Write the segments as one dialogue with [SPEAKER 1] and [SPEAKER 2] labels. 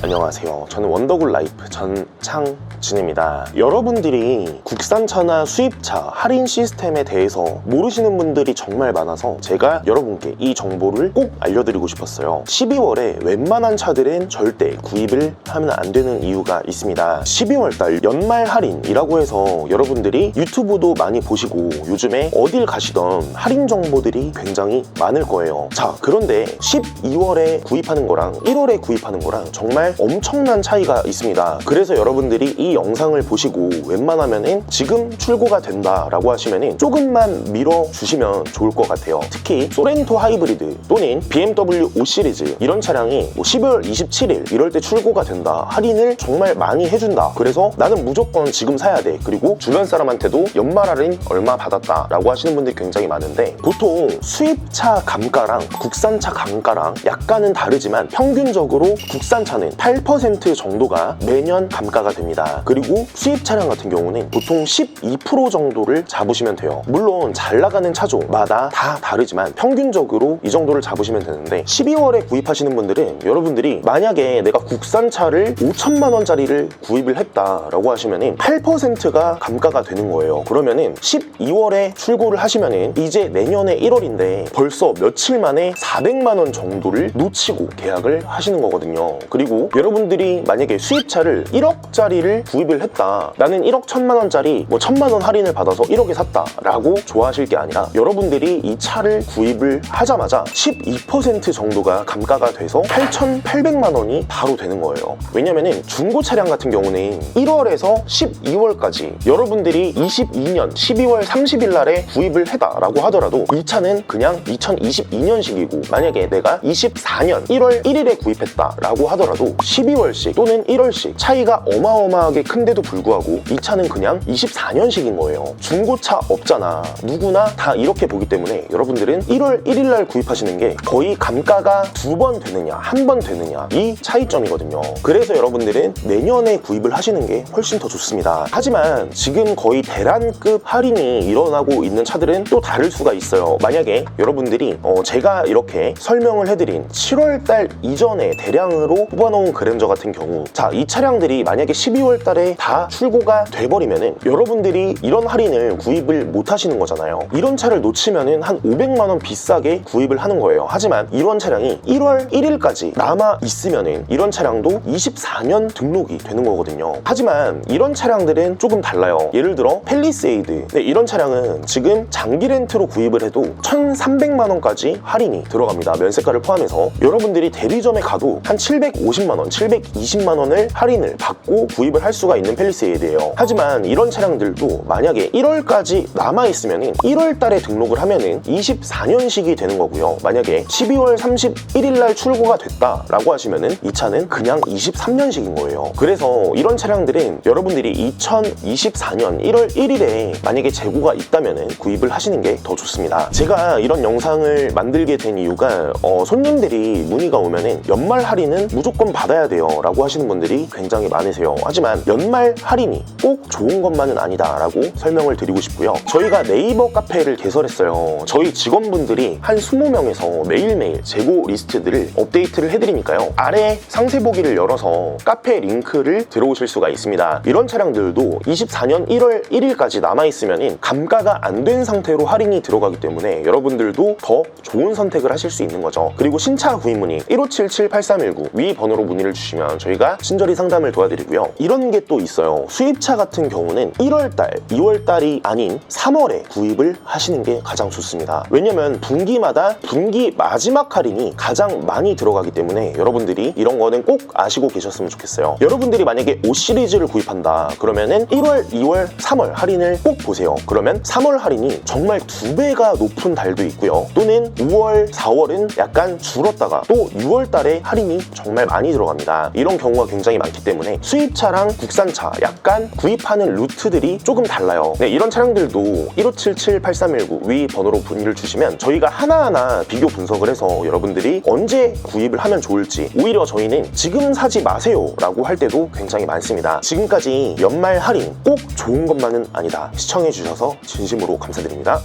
[SPEAKER 1] 안녕하세요. 저는 원더굴 라이프 전창진입니다. 여러분들이 국산차나 수입차 할인 시스템에 대해서 모르시는 분들이 정말 많아서 제가 여러분께 이 정보를 꼭 알려드리고 싶었어요. 12월에 웬만한 차들은 절대 구입을 하면 안 되는 이유가 있습니다. 12월달 연말 할인이라고 해서 여러분들이 유튜브도 많이 보시고 요즘에 어딜 가시던 할인 정보들이 굉장히 많을 거예요. 자, 그런데 12월에 구입하는 거랑 1월에 구입하는 거랑 정말 엄청난 차이가 있습니다. 그래서 여러분들이 이 영상을 보시고 웬만하면은 지금 출고가 된다 라고 하시면은 조금만 밀어 주시면 좋을 것 같아요. 특히 소렌토 하이브리드 또는 BMW 5 시리즈 이런 차량이 뭐 12월 27일 이럴 때 출고가 된다. 할인을 정말 많이 해준다. 그래서 나는 무조건 지금 사야 돼. 그리고 주변 사람한테도 연말 할인 얼마 받았다 라고 하시는 분들이 굉장히 많은데 보통 수입차 감가랑 국산차 감가랑 약간은 다르지만 평균적으로 국산차는 8% 정도가 매년 감가가 됩니다. 그리고 수입 차량 같은 경우는 보통 12% 정도를 잡으시면 돼요. 물론 잘 나가는 차종마다 다 다르지만 평균적으로 이 정도를 잡으시면 되는데 12월에 구입하시는 분들은 여러분들이 만약에 내가 국산차를 5천만 원짜리를 구입을 했다라고 하시면은 8%가 감가가 되는 거예요. 그러면은 12월에 출고를 하시면은 이제 내년에 1월인데 벌써 며칠 만에 400만 원 정도를 놓치고 계약을 하시는 거거든요. 그리고 여러분들이 만약에 수입차를 1억짜리를 구입을 했다. 나는 1억 1000만 원짜리 뭐 1000만 원 할인을 받아서 1억에 샀다 라고 좋아하실 게 아니라 여러분들이 이 차를 구입을 하자마자 12% 정도가 감가가 돼서 8,800만 원이 바로 되는 거예요. 왜냐면은 중고 차량 같은 경우는 1월에서 12월까지 여러분들이 22년 12월 30일 날에 구입을 했다라고 하더라도 이 차는 그냥 2022년식이고 만약에 내가 24년 1월 1일에 구입했다라고 하더라도 12월씩 또는 1월씩 차이가 어마어마하게 큰데도 불구하고 이 차는 그냥 24년식인 거예요. 중고차 없잖아. 누구나 다 이렇게 보기 때문에 여러분들은 1월 1일 날 구입하시는 게 거의 감가가 두 번 되느냐, 한 번 되느냐 이 차이점이거든요. 그래서 여러분들은 내년에 구입을 하시는 게 훨씬 더 좋습니다. 하지만 지금 거의 대란급 할인이 일어나고 있는 차들은 또 다를 수가 있어요. 만약에 여러분들이 어, 제가 이렇게 설명을 해드린 7월달 이전에 대량으로 뽑아놓은 그랜저 같은 경우 자 이 차량들이 만약에 12월 달에 다 출고가 돼버리면은 여러분들이 이런 할인을 구입을 못 하시는 거잖아요. 이런 차를 놓치면은 한 500만 원 비싸게 구입을 하는 거예요. 하지만 이런 차량이 1월 1일까지 남아 있으면은 이런 차량도 24년 등록이 되는 거거든요. 하지만 이런 차량들은 조금 달라요. 예를 들어 펠리세이드 네, 이런 차량은 지금 장기 렌트로 구입을 해도 1,300만 원까지 할인이 들어갑니다. 면세가를 포함해서 여러분들이 대리점에 가도 한 750만 원, 720만 원을 할인을 받고 구입을 할 수가 있는 펠리세이드예요. 하지만 이런 차량들도 만약에 1월까지 남아 있으면은 1월 달에 등록을 하면 은 24년식이 되는 거고요. 만약에 12월 31일 날 출고가 됐다라고 하시면은 이 차는 그냥 23년식인 거예요. 그래서 이런 차량들은 여러분들이 2024년 1월 1일에 만약에 재고가 있다면은 구입을 하시는 게 더 좋습니다. 제가 이런 영상을 만들게 된 이유가 어, 손님들이 문의가 오면은 연말 할인은 무조건 받 아야 돼요 라고 하시는 분들이 굉장히 많으세요. 하지만 연말 할인이 꼭 좋은 것만은 아니다 라고 설명을 드리고 싶고요. 저희가 네이버 카페를 개설했어요. 저희 직원분들이 한 20명에서 매일매일 재고 리스트들을 업데이트를 해드리니까요. 아래 상세 보기를 열어서 카페 링크를 들어오실 수가 있습니다. 이런 차량들도 24년 1월 1일까지 남아있으면 감가가 안 된 상태로 할인이 들어가기 때문에 여러분들도 더 좋은 선택을 하실 수 있는 거죠. 그리고 신차 구입 문의 1577-8319 위 번호로 문의를 주시면 저희가 친절히 상담을 도와드리고요. 이런 게 또 있어요. 수입차 같은 경우는 1월달, 2월달이 아닌 3월에 구입을 하시는 게 가장 좋습니다. 왜냐면 분기마다 분기 마지막 할인이 가장 많이 들어가기 때문에 여러분들이 이런 거는 꼭 아시고 계셨으면 좋겠어요. 여러분들이 만약에 5 시리즈를 구입한다 그러면은 1월, 2월, 3월 할인을 꼭 보세요. 그러면 3월 할인이 정말 두 배가 높은 달도 있고요. 또는 5월, 4월은 약간 줄었다가 또 6월 달에 할인이 정말 많이 들어갑니다. 이런 경우가 굉장히 많기 때문에 수입차랑 국산차 약간 구입하는 루트들이 조금 달라요. 네, 이런 차량들도 1577-8319 위 번호로 문의를 주시면 저희가 하나하나 비교 분석을 해서 여러분들이 언제 구입을 하면 좋을지 오히려 저희는 지금 사지 마세요 라고 할 때도 굉장히 많습니다. 지금까지 연말 할인 꼭 좋은 것만은 아니다. 시청해주셔서 진심으로 감사드립니다.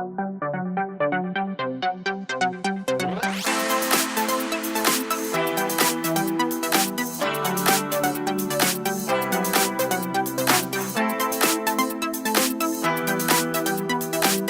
[SPEAKER 1] Thank you.